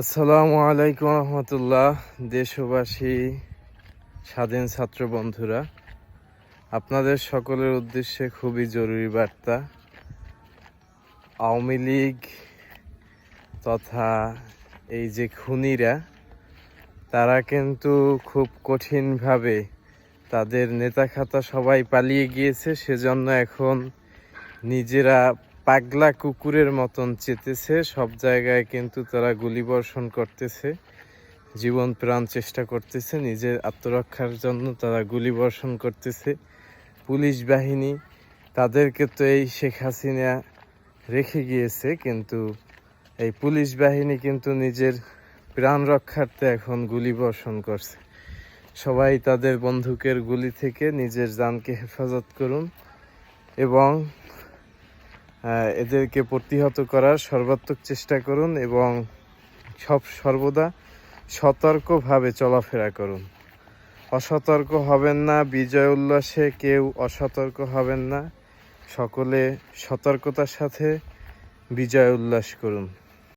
আসসালামু আলাইকুম রহমতুল্লাহ, দেশবাসী, স্বাধীন ছাত্র বন্ধুরা। আপনাদের সকলের উদ্দেশ্যে খুবই জরুরি বার্তা। আওয়ামী লীগ তথা এই যে খুনিরা, তারা কিন্তু খুব কঠিনভাবে তাদের নেতা খাতা সবাই পালিয়ে গিয়েছে, সেজন্য এখন নিজেরা পাগলা কুকুরের মতন চেতেছে। সব জায়গায় কিন্তু তারা গুলি বর্ষণ করতেছে। জীবন প্রাণ চেষ্টা করতেছে। নিজের আত্মরক্ষার জন্য তারা গুলি বর্ষণ করতেছে। পুলিশ বাহিনী তাদেরকে তো এই শেখ হাসিনা রেখে গিয়েছে, কিন্তু এই পুলিশ বাহিনী কিন্তু নিজের প্রাণ রক্ষার্থে এখন গুলি বর্ষণ করছে। সবাই তাদের বন্দুকের গুলি থেকে নিজের জানকে হেফাজত করুন এবং এদেরকে প্রতিহত করার সর্বাত্মক চেষ্টা করুন এবং সব সর্বদা সতর্কভাবে চলাফেরা করুন। অসতর্ক হবেন না, বিজয় উল্লাসে কেউ অসতর্ক হবেন না। সকলে সতর্কতার সাথে বিজয় উল্লাস করুন।